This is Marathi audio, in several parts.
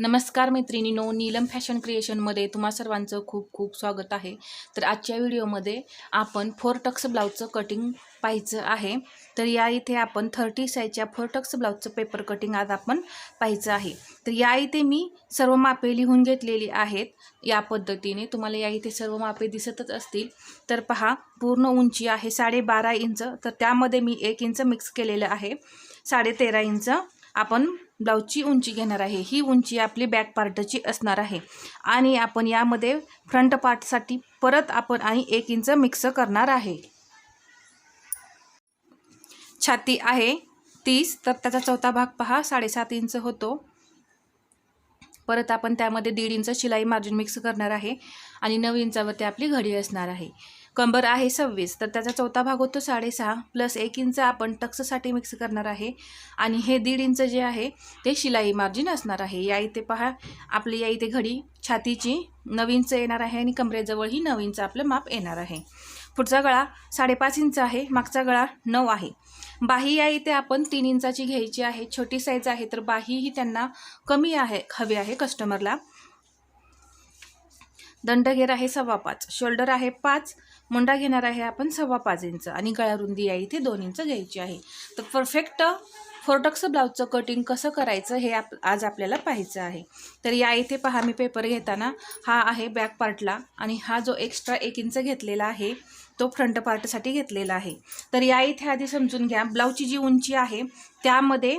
नमस्कार मैत्रिणीनो नीलम फॅशन क्रिएशनमध्ये तुम्हा सर्वांचं खूप खूप स्वागत आहे. तर आजच्या व्हिडिओमध्ये आपण फोर टक्स ब्लाऊजचं कटिंग पाहायचं आहे. तर या इथे आपण थर्टी साईजच्या फोर टक्स ब्लाऊजचं पेपर कटिंग आज आपण पाहायचं आहे. तर या इथे मी सर्व मापे लिहून घेतलेली आहेत. या पद्धतीने तुम्हाला या इथे सर्व मापे दिसतच असतील. तर पहा पूर्ण उंची आहे साडेबारा इंच. तर त्यामध्ये मी एक इंच मिक्स केलेलं आहे. साडे तेरा इंच. आपण ब्लाऊजची उंची घेणार आहे. ही उंची आपली बॅक पार्टची असणार आहे. आणि आपण यामध्ये फ्रंट पार्टसाठी परत आपण आणि एक इंच मिक्स करणार आहे. छाती आहे तीस तर त्याचा चौथा भाग पहा साडेसात इंच होतो. परत आपण त्यामध्ये दीड इंच शिलाई मार्जिन मिक्स करणार आहे. आणि नऊ इंचावरती आपली घडी असणार आहे. कंबर आहे सव्वीस तर त्याचा चौथा भाग होतो साडेसहा प्लस एक इंच आपण टक्ससाठी मिक्स करणार आहे. आणि हे दीड इंच जे आहे ते शिलाई मार्जिन असणार आहे. या इथे पहा आपली या इथे घडी छातीची नऊ इंच येणार आहे आणि कमरेजवळ ही नऊ इंच आपलं माप येणार आहे. पुढचा गळा साडेपाच इंच आहे मागचा गळा नऊ आहे. बाही या इथे आपण तीन इंचाची घ्यायची आहे. छोटी साईज आहे तर बाही ही त्यांना कमी आहे हवी आहे कस्टमरला दंडघेर आहे सव्वा पाच शोल्डर आहे पाच मुंडा घेणार आहे आपण सव्वा पाच इंच आणि गळारुंदी या इथे दोन इंच घ्यायची आहे. तर परफेक्ट फोरटक्स ब्लाऊजचं कटिंग कसं करायचं हे आप आज आपल्याला पाहायचं आहे. तर या इथे पहा मी पेपर घेताना हा आहे बॅक पार्टला आणि हा जो एक्स्ट्रा एक इंच घेतलेला आहे तो फ्रंट पार्टसाठी घेतलेला आहे. तर या इथे आधी समजून घ्या ब्लाऊजची जी उंची आहे त्यामध्ये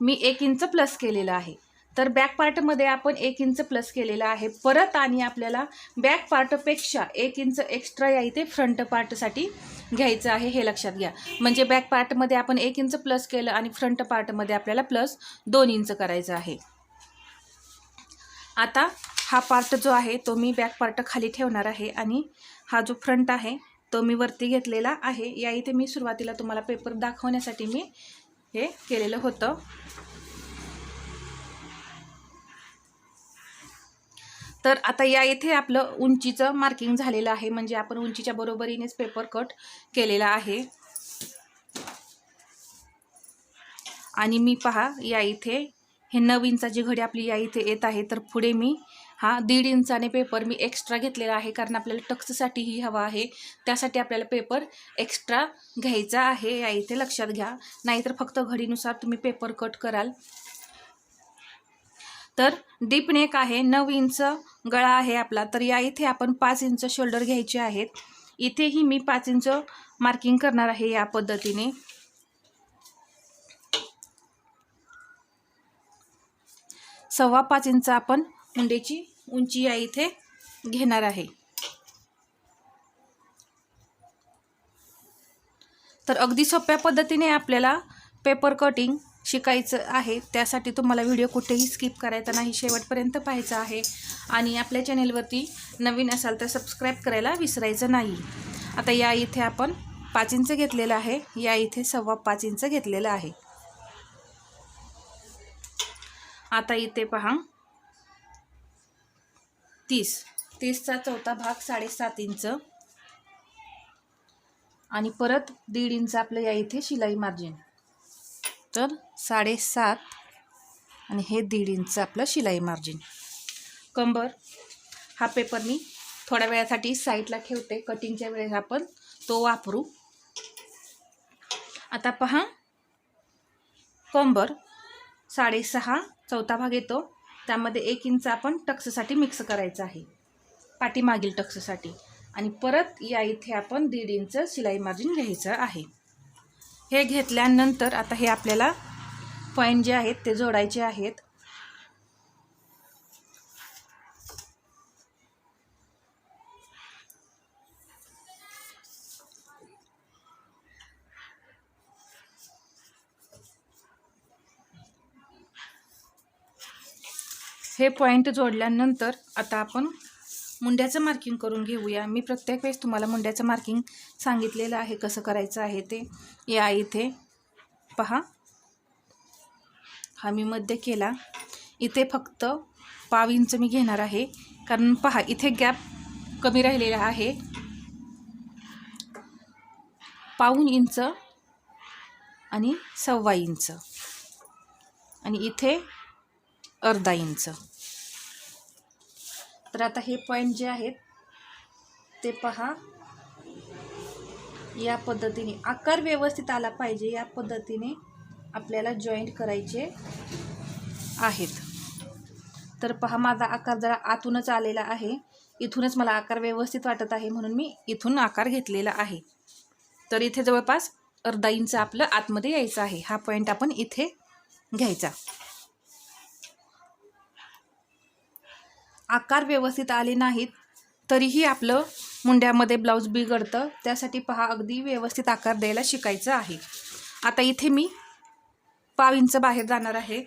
मी एक इंच प्लस केलेलं आहे. तर बॅक पार्टमध्ये आपण एक इंच प्लस केलेला आहे. परत आणि आपल्याला बॅक पार्टपेक्षा एक इंच एक्स्ट्रा या इथे फ्रंट पार्टसाठी घ्यायचं आहे हे लक्षात घ्या. म्हणजे बॅक पार्टमध्ये आपण एक इंच प्लस केलं आणि फ्रंट पार्टमध्ये आपल्याला प्लस दोन इंच करायचं आहे. आता हा पार्ट जो आहे तो मी बॅक पार्ट खाली ठेवणार आहे आणि हा जो फ्रंट आहे तो मी वरती घेतलेला आहे. या इथे मी सुरुवातीला तुम्हाला पेपर दाखवण्यासाठी मी हे केलेलं होतं. तर आता या इथे आपलं उंचीचं मार्किंग झालेलं आहे. म्हणजे आपण उंचीच्या बरोबरीनेच पेपर कट केलेला आहे. आणि मी पहा या इथे हे नऊ इंचाची घडी आपली या इथे येत आहे. तर पुढे मी हा दीड इंचाने पेपर मी एक्स्ट्रा घेतलेला आहे. कारण आपल्याला टक्ससाठीही हवा आहे. त्यासाठी आपल्याला पेपर एक्स्ट्रा घ्यायचा आहे. या इथे लक्षात घ्या. नाहीतर फक्त घडीनुसार तुम्ही पेपर कट कराल. तर डीप नेक आहे नऊ इंच गळा आहे आपला. तर या इथे आपण पाच इंच शोल्डर घ्यायचे आहेत. इथेही मी पाच इंच मार्किंग करणार आहे या पद्धतीने. सव्वा पाच इंच आपण मुंडेची उंची या इथे घेणार आहे. तर अगदी सोप्या पद्धतीने आपल्याला पेपर कटिंग शिकायचं आहे त्यासाठी तुम्हाला व्हिडिओ कुठेही स्किप करायचा नाही शेवटपर्यंत पाहायचा आहे. आणि आपल्या चॅनेलवरती नवीन असाल तर सबस्क्राईब करायला विसरायचं नाही. आता या इथे आपण पाच इंच घेतलेलं आहे. या इथे सव्वा पाच इंच घेतलेलं आहे. आता इथे पहा. तीस. तीसचा चौथा भाग साडेसात इंच. आणि परत दीड इंच आपलं या इथे शिलाई मार्जिन. तर साडेसात आणि हे दीड इंच आपलं शिलाई मार्जिन कंबर हा पेपर मी थोड्या वेळासाठी साईडला ठेवते. कटिंगच्या वेळेस आपण तो वापरू. आता पहा. कंबर साडेसहा चौथा भाग येतो. त्यामध्ये एक इंच आपण टक्ससाठी मिक्स करायचं आहे. पाठीमागील टक्ससाठी. आणि परत या इथे आपण दीड इंच शिलाई मार्जिन घ्यायचं आहे. हे घेतल्यानंतर आता हे आपल्याला पॉईंट जे आहेत ते जोडायचे आहेत. हे पॉईंट जोडल्यानंतर आता आपण मुंड्याचं मार्किंग करून घेऊया. मी प्रत्येक वेळेस तुम्हाला मुंड्याचं मार्किंग सांगितलेलं आहे कसं करायचं आहे ते. या इथे. पहा. हा मी मध्य केला. इथे फक्त पाव इंच मी घेणार आहे. कारण पहा इथे गॅप कमी राहिलेला आहे. पाऊन इंच आणि सव्वा इंच. आणि इथे अर्धा इंच. तर आता हे पॉईंट जे आहेत ते पहा. या पद्धतीने आकार व्यवस्थित आला पाहिजे या पद्धतीने आपल्याला जॉईंट करायचे आहेत. तर पहा माझा आकार जरा आतूनच आलेला आहे. इथूनच मला आकार व्यवस्थित वाटत आहे म्हणून मी इथून आकार घेतलेला आहे. तर इथे जवळपास अर्धा इंच आपलं आतमध्ये यायचं आहे. हा पॉईंट आपण इथे घ्यायचा. आकार व्यवस्थित आले नाहीत तरीही आपलं मुंड्यामध्ये ब्लाऊज बिघडतं. त्यासाठी पहा अगदी व्यवस्थित आकार द्यायला शिकायचं आहे. आता इथे मी पाव इंच बाहेर जाणार आहे.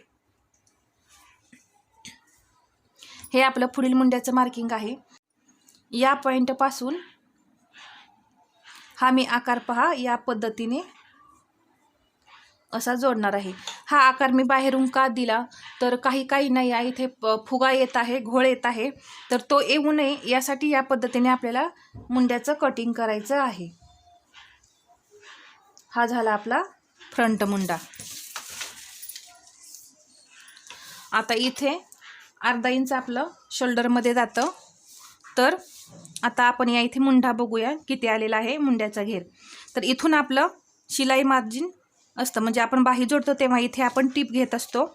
हे आपलं पुढील मुंड्याचं मार्किंग आहे. या पॉईंटपासून हा मी आकार पहा या पद्धतीने असा जोडणार आहे. हा आकार मी बाहेरून का दिला? तर काही काही नाही आहे इथे प- फुगा येत आहे घोळ येत आहे. तर तो येऊ नये यासाठी या पद्धतीने आपल्याला मुंड्याचं कटिंग करायचं आहे. हा झाला आपला फ्रंट मुंडा. आता इथे अर्धा इंच आपलं शोल्डरमध्ये जातं. तर आता आपण या इथे मुंडा बघूया किती आलेला आहे मुंड्याचा घेर. तर इथून आपलं शिलाई मार्जिन असतं. म्हणजे आपण बाही जोडतो तेव्हा इथे आपण टीप घेत असतो.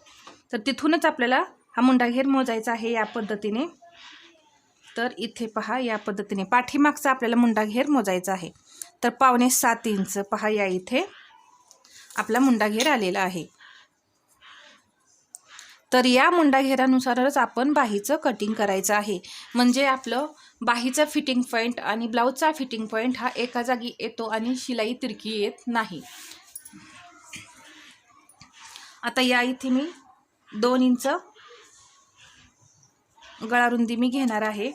तर तिथूनच आपल्याला हा मुंडा घेर मोजायचा आहे या पद्धतीने. तर इथे पहा या पद्धतीने पाठीमागचा आपल्याला मुंडा घेर मोजायचा आहे. तर पावणे सात इंच पहा या इथे आपला मुंडा घेर आलेला आहे. तर या मुंडा घेरानुसारच आपण बाहीचं कटिंग करायचं आहे. म्हणजे आपलं बाहीचा फिटिंग पॉईंट आणि ब्लाऊजचा फिटिंग पॉईंट हा एका जागी येतो आणि शिलाई तिरकी येत नाही. आता या इथे मी दोन इंच गळा रुंदी मी घेणार आहे.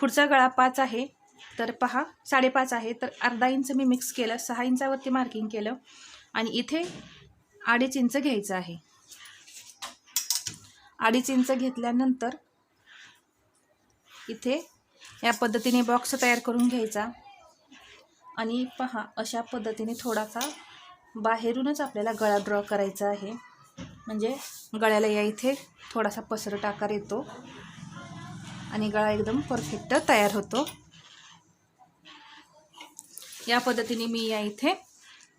पुढचा गळा पाच आहे. तर पहा साडेपाच आहे. तर अर्धा इंच मी मिक्स केलं सहा इंचावरती मार्किंग केलं आणि इथे अडीच इंच घ्यायचं आहे. अडीच इंच घेतल्यानंतर इथे या पद्धतीने बॉक्स तयार करून घ्यायचा. आणि पहा अशा पद्धतीने थोडासा बाहेरूनच आपल्याला गळा ड्रॉ करायचा आहे. म्हणजे गळ्याला या इथे थोडासा पसरट आकार येतो. आणि गळा एकदम परफेक्ट तयार होतो. या पद्धतीने मी या इथे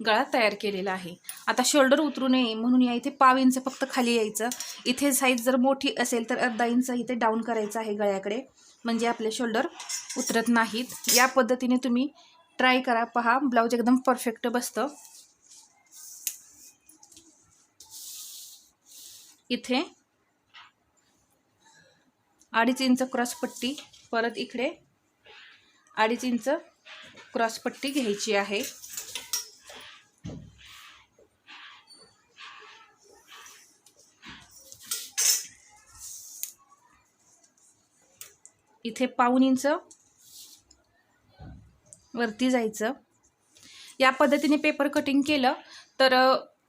गळा तयार केलेला आहे. आता शोल्डर उतरू नये म्हणून या इथे पाव इंच फक्त खाली यायचं. इथे साईज जर मोठी असेल तर अर्धा इंच इथे डाऊन करायचं आहे गळ्याकडे. म्हणजे आपले शोल्डर उतरत नाहीत. या पद्धतीने तुम्ही ट्राय करा. पहा ब्लाऊज एकदम परफेक्ट बसतं. इथे. अडीच इंच क्रॉस पट्टी परत इकडे अडीच इंच क्रॉस पट्टी घ्यायची आहे. इथे पाऊन इंच वरती जायचं. या पद्धतीने पेपर कटिंग केलं तर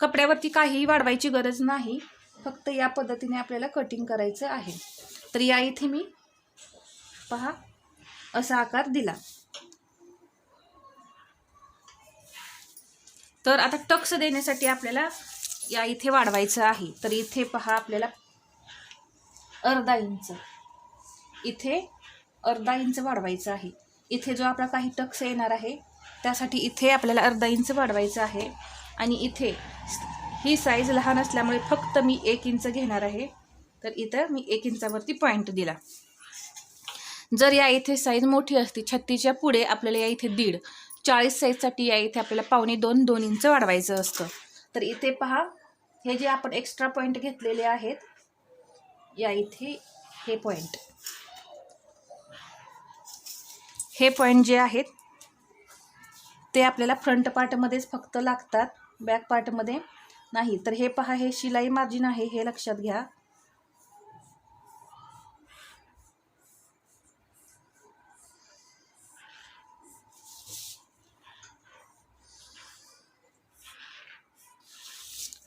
कपड्यावरती काहीही वाढवायची गरज नाही. फक्त या पद्धतीने आपल्याला कटिंग करायचं आहे. तर या इथे मी पहा असा आकार दिला. तर आता टक्स देण्यासाठी आपल्याला या इथे वाढवायचं आहे. तर इथे पहा आपल्याला अर्धा इंच. इथे अर्धा इंच वाढवायचं आहे. इथे जो आपला काही टक्स येणार आहे त्यासाठी इथे आपल्याला अर्धा इंच वाढवायचं आहे. आणि इथे ही साईज लहान असल्यामुळे फक्त मी एक इंच घेणार आहे. तर इथं मी एक इंचावरती पॉईंट दिला. जर या इथे साईज मोठी असती छत्तीच्या पुढे आपल्याला या इथे दीड चाळीस साईजसाठी या इथे आपल्याला पावणे दोन दोन इंच वाढवायचं असतं. तर इथे पहा हे जे आपण एक्स्ट्रा पॉईंट घेतलेले आहेत या इथे हे पॉईंट हे पॉईंट जे आहेत ते आपल्याला फ्रंट पार्टमध्येच फक्त लागतात बॅक पार्टमध्ये नाही तर हे पहा हे शिलाई मार्जिन आहे हे लक्षात घ्या.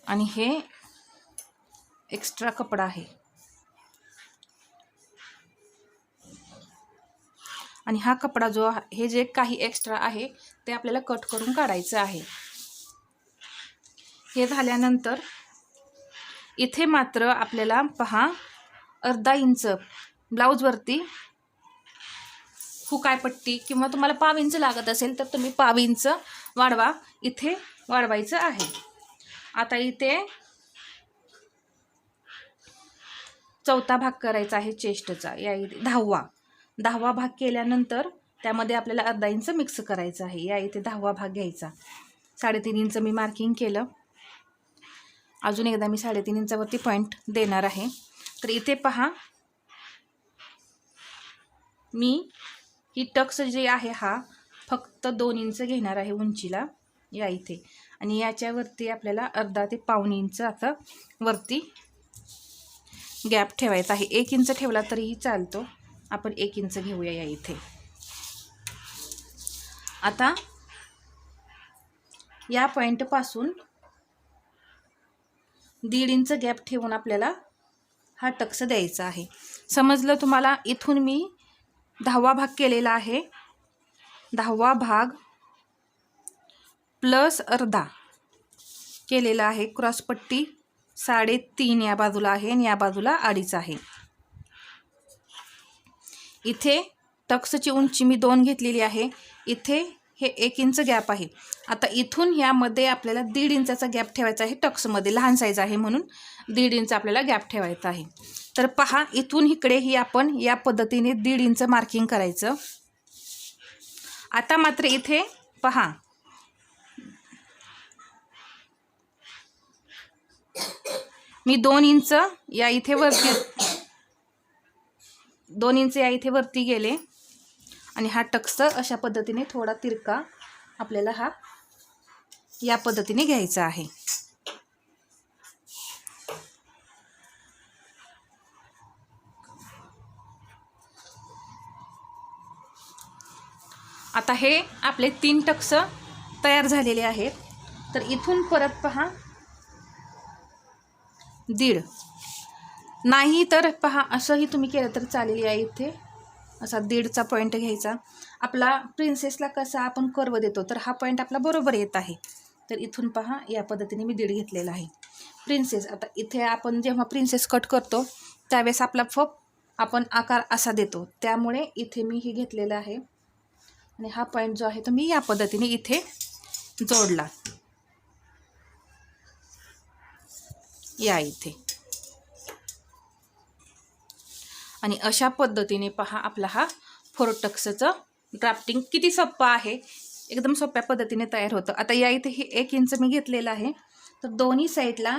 आणि हे एक्स्ट्रा कपडा आहे. आणि हा कपडा जो हे जे काही एक्स्ट्रा आहे ते आपल्याला कट करून काढायचं आहे. हे झाल्यानंतर इथे मात्र आपल्याला पहा अर्धा इंच ब्लाऊजवरती हुकायपट्टी किंवा तुम्हाला पाव इंच लागत असेल तर तुम्ही पाव इंच वाढवा. इथे वाढवायचं आहे. आता इथे चौथा भाग करायचा आहे चेस्टचा या इथे दहावा. दहावा भाग केल्यानंतर त्यामध्ये आपल्याला अर्धा इंच मिक्स करायचं आहे. या इथे दहावा भाग घ्यायचा. साडेतीन इंच मी मार्किंग केलं. अजून एकदा मी साडेतीन इंचावरती पॉईंट देणार आहे. तर इथे पहा. मी ही टक्स जे आहे हा फक्त दोन इंच घेणार आहे उंचीला या इथे. आणि याच्यावरती आपल्याला अर्धा ते पाऊन इंच आता वरती गॅप ठेवायचा आहे. एक इंच ठेवला तरीही चालतो. आपण एक इंच घेऊया या इथे. आता या पॉईंटपासून दीड इंच गॅप ठेवून आपल्याला हा टक्स द्यायचा आहे. समजलं तुम्हाला? इथून मी दहावा भाग केलेला आहे. दहावा भाग प्लस अर्धा केलेला आहे. क्रॉसपट्टी साडेतीन या बाजूला आहे आणि या बाजूला अडीच आहे. इथे टक्सची उंची मी दोन घेतलेली आहे. इथे हे एक इंच गॅप आहे. आता इथून यामध्ये आपल्याला दीड इंचाचा गॅप ठेवायचा आहे. टक्समध्ये लहान साईज आहे म्हणून दीड इंच आपल्याला गॅप ठेवायचा आहे. तर पहा इथून इकडेही आपण या पद्धतीने दीड इंच मार्किंग करायचं. आता मात्र इथे पहा. मी दोन इंच या इथे वरती दोन इंच या इथे वरती गेले. आणि हा टक्स अशा पद्धतीने थोडा तिरका आपल्याला हा या पद्धतीने घ्यायचा आहे. आता हे आपले तीन टक्स तयार झालेले आहेत. तर इथून परत पहा. दीड. नाही तर पहा असंही तुम्ही केलं तर चालेल या इथे. असा दीडचा पॉईंट घ्यायचा. आपला प्रिन्सेसला कसा आपण कर्व देतो तर हा पॉईंट आपला बरोबर येत आहे. तर इथून पहा या पद्धतीने मी दीड घेतलेला आहे. प्रिन्सेस आता इथे आपण जेव्हा प्रिन्सेस कट करतो त्यावेळेस आपला फप आपण आकार असा देतो. त्यामुळे इथे मी हे घेतलेलं आहे. आणि हा पॉईंट जो आहे तो मी या पद्धतीने इथे जोडला. या इथे. आणि अशा पद्धतीने पहा आपला हा फोरोटक्सचं ड्राफ्टिंग किती सोप्पं आहे. एकदम सोप्या पद्धतीने तयार होतं. आता या इथे हे एक इंच मी घेतलेलं आहे. तर दोन्ही साईडला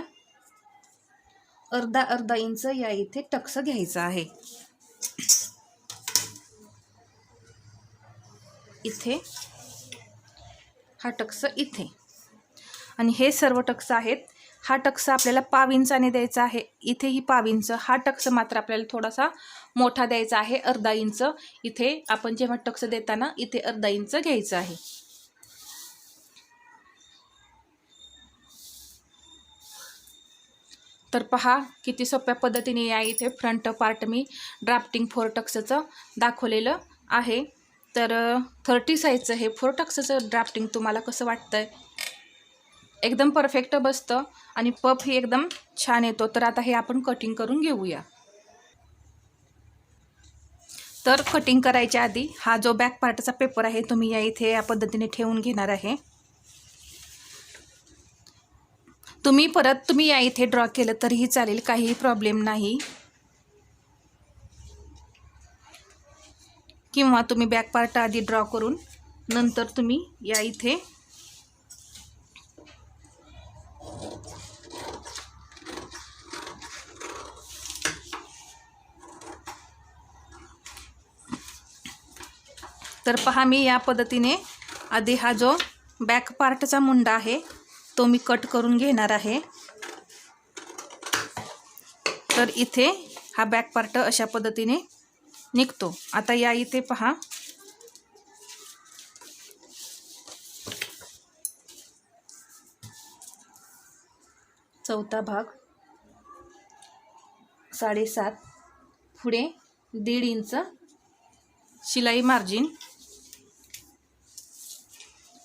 अर्धा अर्धा इंच या इथे टक्स घ्यायचं आहे. इथे हा टक्स इथे. आणि हे सर्व टक्स आहेत हा टक्स आपल्याला पाव इंचाने द्यायचा आहे. इथेही पाव इंच हा टक्स मात्र आपल्याला थोडासा मोठा द्यायचा आहे. अर्धा इंच इथे आपण जेव्हा टक्स देताना इथे अर्धा इंच घ्यायचं आहे. तर पहा किती सोप्या पद्धतीने या इथे फ्रंट पार्ट मी ड्राफ्टिंग फोर टक्सचं दाखवलेलं आहे. तर थर्टी साईजचं हे फोर टक्सचं ड्राफ्टिंग तुम्हाला कसं वाटतंय? एकदम परफेक्ट बसतं आणि पफ ही एकदम छान येतो. तर आता हे आपण कटिंग करून घेऊया. तर कटिंग करायच्या आधी हा जो बॅक पार्टचा पेपर आहे तुम्ही या इथे या पद्धतीने ठेवून घेणार आहे. तुम्ही परत तुम्ही या इथे ड्रॉ केलं तरीही चालेल काहीही प्रॉब्लेम नाही. किंवा तुम्ही बॅक पार्ट आधी ड्रॉ करून नंतर तुम्ही या इथे तर पहा मी या पद्धतीने आधी हा जो बॅक पार्टचा मुंडा आहे तो मी कट करून घेणार आहे. तर इथे हा बॅक पार्ट अशा पद्धतीने निघतो. आता या इथे पहा चौथा भाग. साडेसात. पुढे दीड इंच शिलाई मार्जिन.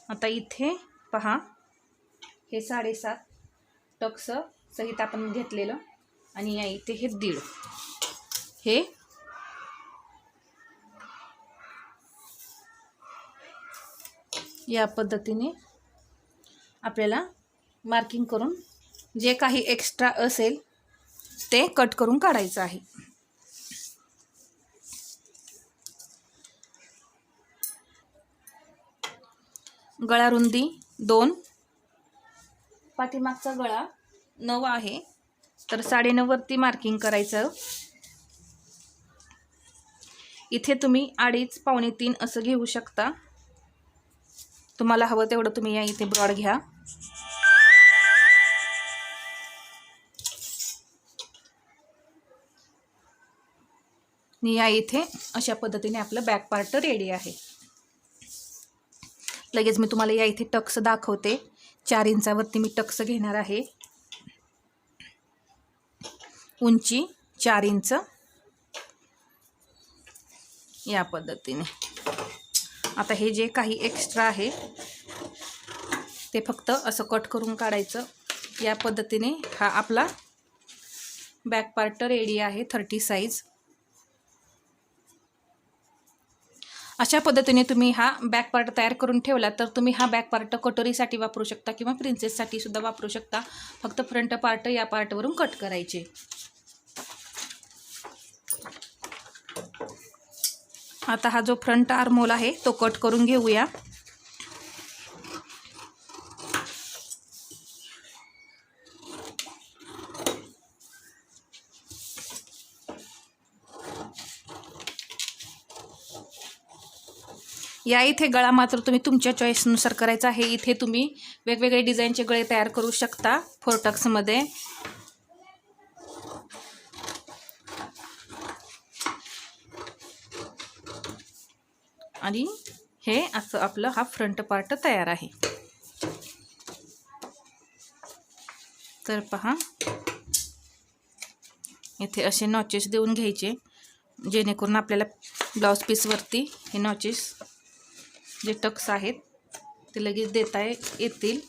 आता इथे पहा हे साडेसात टक्स सहित आपण घेतलेलं आणि या इथे हे दीड. हे या पद्धतीने आपल्याला मार्किंग करून जे काही एक्स्ट्रा असेल ते कट करून काढायचं आहे. गळा रुंदी दोन. पाठीमागचा गळा नऊ आहे. तर साडेनऊवरती मार्किंग करायचं. इथे तुम्ही अडीच पावणे तीन असं घेऊ शकता. तुम्हाला हवं तेवढं तुम्ही या इथे ब्रॉड घ्या. आणि या इथे अशा पद्धतीने आपलं बॅक पार्ट रेडी आहे. लगेच मी तुम्हाला या इथे टक्स दाखवते. चार इंचावरती मी टक्स घेणार आहे. उंची चार इंच. या पद्धतीने. आता हे जे काही एक्स्ट्रा आहे ते फक्त असं कट करून काढायचं. या पद्धतीने हा आपला बॅक पार्ट रेडी आहे थर्टी साईज अशा पद्धतीने तुम्ही हा बॅक पार्ट तयार करून ठेवला तर तुम्ही हा बॅक पार्ट कटोरीसाठी वापरू शकता किंवा प्रिन्सेससाठी सुद्धा वापरू शकता. फक्त फ्रंट पार्ट या पार्टवरून कट करायचे. आता हा जो फ्रंट आर्मोल आहे तो कट करून घेऊया. या इथे गळा मात्र तुम्ही तुमच्या चॉईसनुसार करायचा. आहे इथे तुम्ही वेगवेगळे डिझाईनचे गळे तयार करू शकता फोरटक्समध्ये आणि हे असं आपलं हा फ्रंट पार्ट तयार आहे. तर पहा. इथे असे नॉचेस देऊन घ्यायचे जेणेकरून आपल्याला ब्लाऊज पीसवरती हे नॉचेस जे टक्स आहेत ते लगेच देता येतील.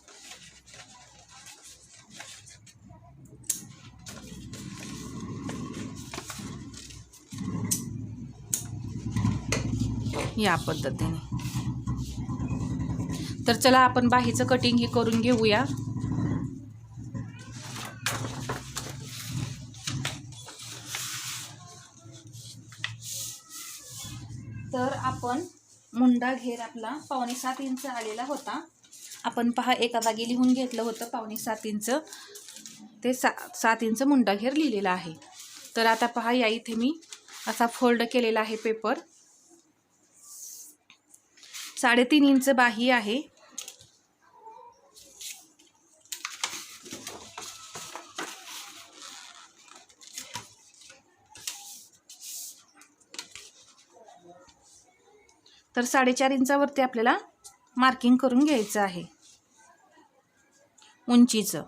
या पद्धतीने. तर चला आपण बाहीचं कटिंग ही करून घेऊया. तर आपण मुंडा घेर आपला पावणे सात इंच आलेला होता. आपण पहा एका जागी लिहून घेतलं होतं पावणे सात इंच. ते सा सात इंच मुंडा घेर लिहिलेला आहे. तर आता पहा या इथे मी असा फोल्ड केलेला आहे पेपर. साडेतीन इंच बाही आहे. तर साडेचार इंचावरती आपल्याला मार्किंग करून घ्यायचं आहे. उंचीचं.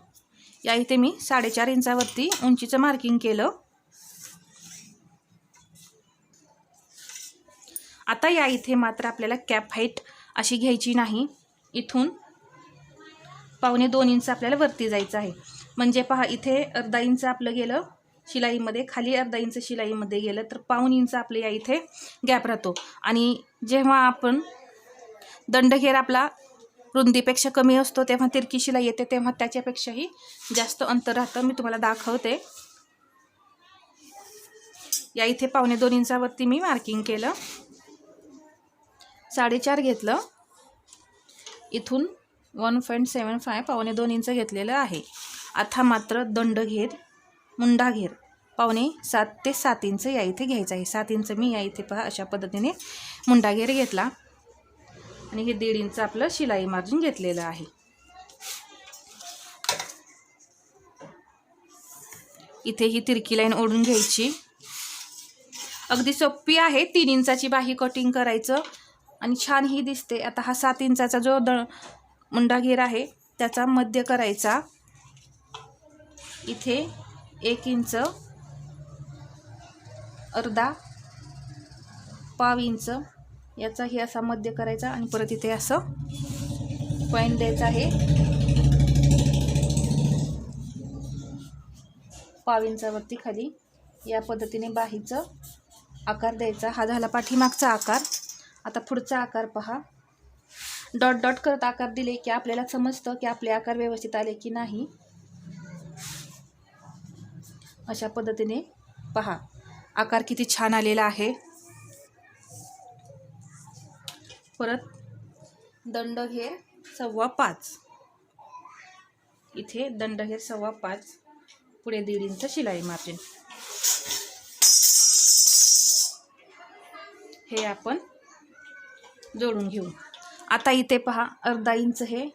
या इथे मी साडेचार इंचावरती उंचीचं मार्किंग केलं. आता या इथे मात्र आपल्याला कॅप हाईट अशी घ्यायची नाही. इथून पावणे दोन इंच आपल्याला वरती जायचं आहे. म्हणजे पहा इथे अर्धा इंच आपलं गेलं. शिलाईमध्ये खाली अर्धा इंच शिलाईमध्ये गेलं तर पाऊन इंच आपले या इथे गॅप राहतो. आणि जेव्हा आपण दंडघेर आपला रुंदीपेक्षा कमी असतो तेव्हा तिरकी शिलाई येते तेव्हा त्याच्यापेक्षाही जास्त अंतर राहतं. मी तुम्हाला दाखवते. या इथे पावणे दोन इंचावरती मी मार्किंग केलं. साडेचार घेतलं. इथून वन पॉईंट सेवन फाय पावणे दोन इंच घेतलेलं आहे. आता मात्र दंड घेर मुंडा घेर पावणे सात ते सात इंच या इथे घ्यायचं आहे. सात इंच मी या इथे पहा अशा पद्धतीने मुंडागेर घेतला. आणि हे दीड इंच आपलं शिलाई मार्जिन घेतलेलं आहे. इथे ही तिरकी लाईन ओढून घ्यायची. अगदी सोपी आहे तीन इंचाची बाही कटिंग करायचं. आणि छान ही दिसते. आता हा सात इंचाचा जो द मुंडा घेर आहे त्याचा मध्य करायचा. इथे एक इंच अर्धा पाव इंच याचाही असा मध्य करायचा आणि परत इथे असं पॉईंट द्यायचं आहे. पाव इंचावरती खाली या पद्धतीने बाहीचं आकार द्यायचा. हा झाला पाठीमागचा आकार. आता पुढचा आकार पहा. डॉट डॉट करत आकार दिले की आपल्याला समजतं की आपले आकार व्यवस्थित आले की नाही. अशा पद्धतीने पहा. आकार किती छान आलेला आहे. परत दंड घेर सव्वा पाच. इथे दंड घेर सव्वा पाच. पुढे दीड इंच शिलाई मार्जिन. हे आपण जोडून घेऊ. आता इथे पहा अर्धा इंच हे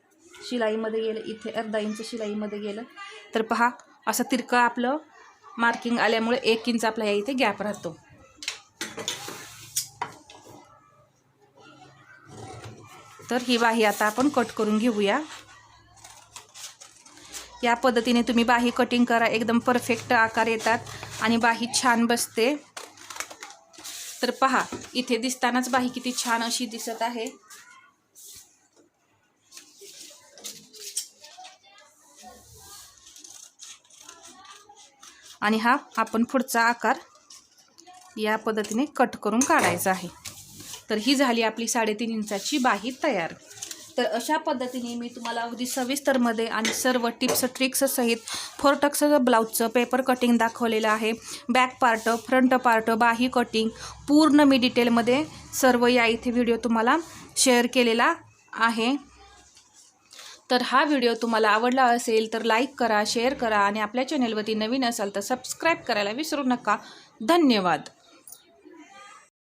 शिलाईमध्ये गेलं इथे अर्धा इंच शिलाईमध्ये गेलं. तर पहा असं तिरकं आपलं मार्किंग आल्यामुळे एक इंच आपला या इथे गॅप राहतो. तर ही बाही आता आपण कट करून घेऊया. या पद्धतीने तुम्ही बाही कटिंग करा एकदम परफेक्ट आकार येतात आणि बाही छान बसते. तर पहा इथे दिसतानाच बाही किती छान अशी दिसत आहे. आणि हा आपण पुढचा आकार या पद्धतीने कट करून काढायचा आहे. तर ही झाली आपली साडेतीन इंचाची बाही तयार. तर अशा पद्धतीने मी तुम्हाला अगदी सविस्तरमध्ये आणि सर्व टिप्स ट्रिक्स सहित फोर टक्सचं ब्लाऊजचं पेपर कटिंग दाखवलेलं आहे. बॅक पार्ट फ्रंट पार्ट बाही कटिंग पूर्ण मी डिटेलमध्ये सर्व या इथे व्हिडिओ तुम्हाला शेअर केलेला आहे. तर हा व्हिडिओ तुम्हाला आवडला असेल तर लाईक करा शेअर करा आणि आपल्या चॅनलवरती नवीन असाल तर सबस्क्राईब करायला विसरू नका. धन्यवाद.